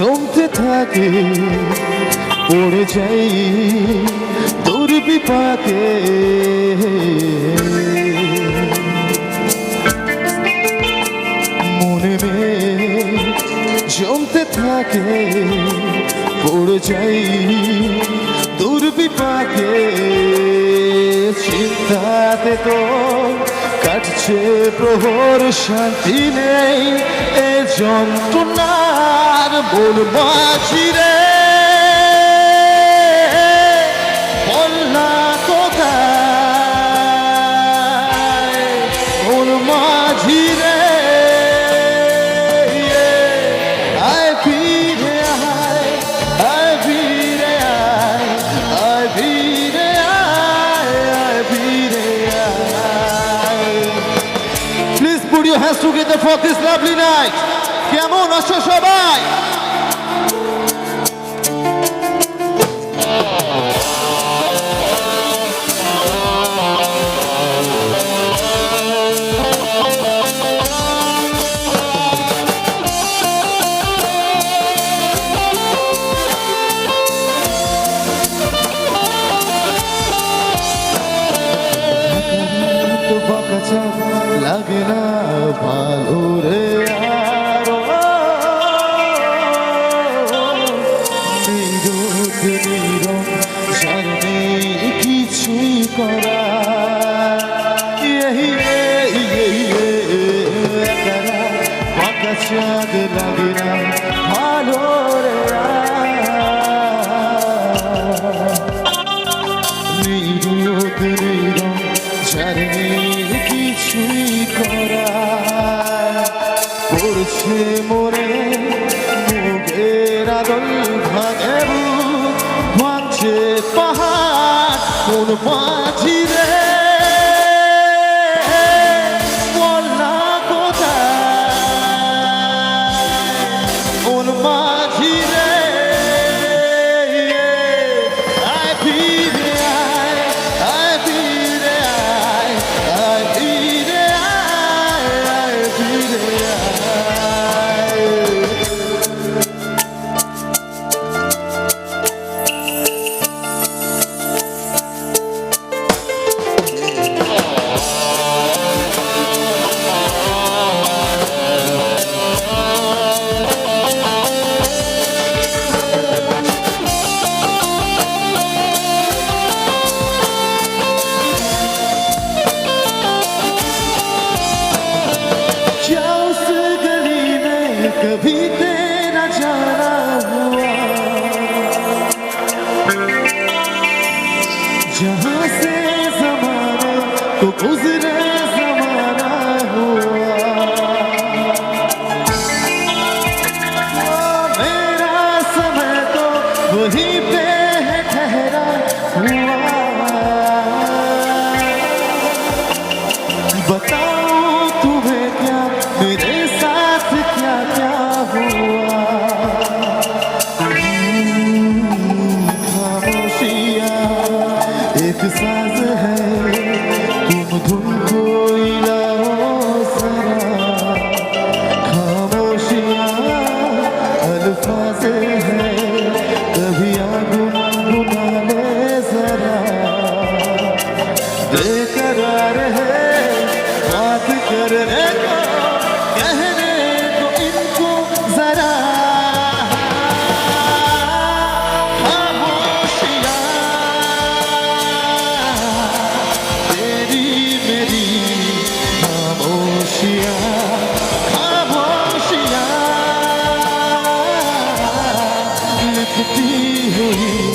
জমতে থাকে, পড়ে যাই তোর বিপাকে মনে মে জমতে থাকে, পড়ে যাই তোর বিপাকে চিন্তাতে তো কাটছে প্রহর শান্তি নেই এ যন্ত্রণার মন রে। বল hands together for this lovely night কেমন আছো সবাই চাঁদ লাগে না ভালো রে। পড়ছে মোরে মুখের আদল ভাঙে ভাঙছে পাহাড় কোন মাঝি कभी तेरा जाना हुआ। जहाँ से जमाना तो गुजरे करने को कहने को इनको जरा तेरी मेरी खामोशियाँ खामोशियाँ लिखती हुई